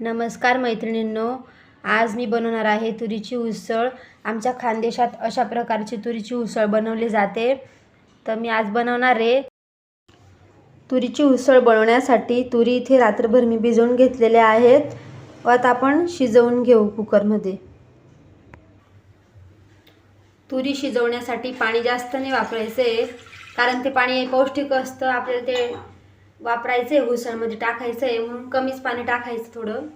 नमस्कार मैत्रिणींनो आज मी बनवणार आहे तुरीची उसळ. आमच्या खानदेशात अशा प्रकारची तुरीची उसळ बनवली जाते. तर मी आज बनवणार आहे तुरीची उसळ बनवण्यासाठी. तुरी इथे रात्रभर मी भिजवून घेतलेल्या आहेत. व आता आपण शिजवून घेऊ कुकरमध्ये. तुरी शिजवण्यासाठी पाणी जास्त नाही वापरायचं आहे कारण ते पाणी पौष्टिक असतं. आपल्याला ते वापरायचं आहे उसळमध्ये टाकायचं आहे म्हणून कमीच पाणी टाकायचं थोडं.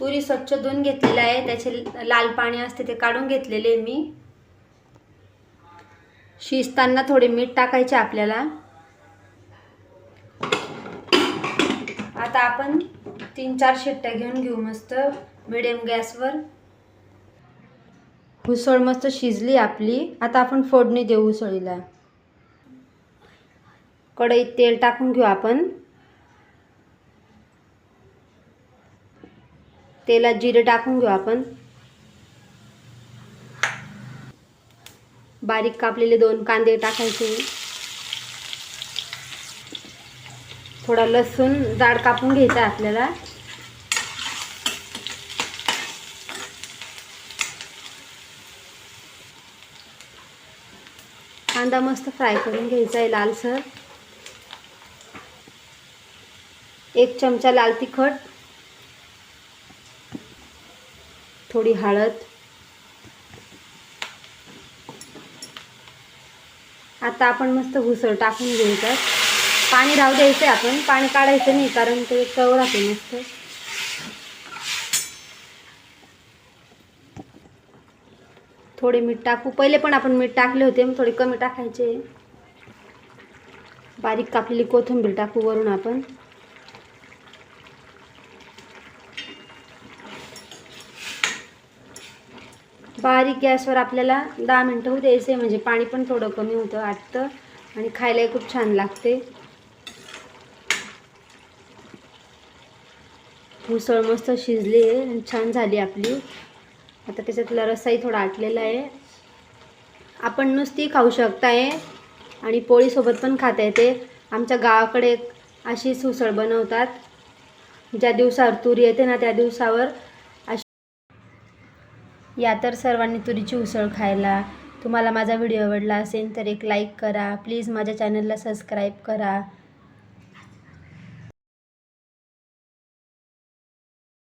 तुरी स्वच्छ धुवून घेतलेलं आहे त्याचे लाल पाणी असते ते काढून घेतलेले मी. शिजताना थोडे मीठ टाकायचे आपल्याला. आता आपण तीन चार शिट्ट्या घेऊन घेऊ मस्त मिडियम गॅसवर उसळ मस्त शिजली आपली. आता आपण फोडणी देऊ उसळीला. कढईत तेल टाकून घेऊ आपण. तेलात जिरे टाकून घेऊ आपण. बारीक कापलेले दोन कांदे टाकायचे. थोडा लसूण जाड कापून घ्यायचा आपल्याला. कांदा मस्त फ्राय करून घ्यायचा आहे लालसर. एक चमचा लाल तिखट. थोडी हळद. आता आपण मस्त घुसळ टाकून घ्यायचं पाणी राहू द्यायचं आहे आपण. पाणी काढायचं नाही कारण ते चव राहते मस्त. थोडे मीठ टाकू. पहिले पण आपण मीठ टाकले होते मग थोडे कमी टाकायचे. बारीक कापलेली कोथिंबीर टाकू वरून आपण. बारीक गॅसवर आपल्याला दहा मिनटं होऊ द्यायचे म्हणजे पाणी पण थोडं कमी होतं आटतं आणि खायलाही खूप छान लागते. उसळ मस्त शिजली आहे छान झाली आपली. आता त्याच्यातला रसाही थोडा आटलेला आहे. आपण नुसती खाऊ शकताय आणि पोळीसोबत पण खाता येते आमच्या गावाकडे अशीच उसळ बनवतात. ज्या दिवसावर तुरी येते ना त्या दिवसावर अशी. या तर सर्वांनी तुरीची उसळ खायला. तुम्हाला माझा व्हिडिओ आवडला असेल तर एक लाईक करा. प्लीज माझ्या चॅनलला सबस्क्राईब करा.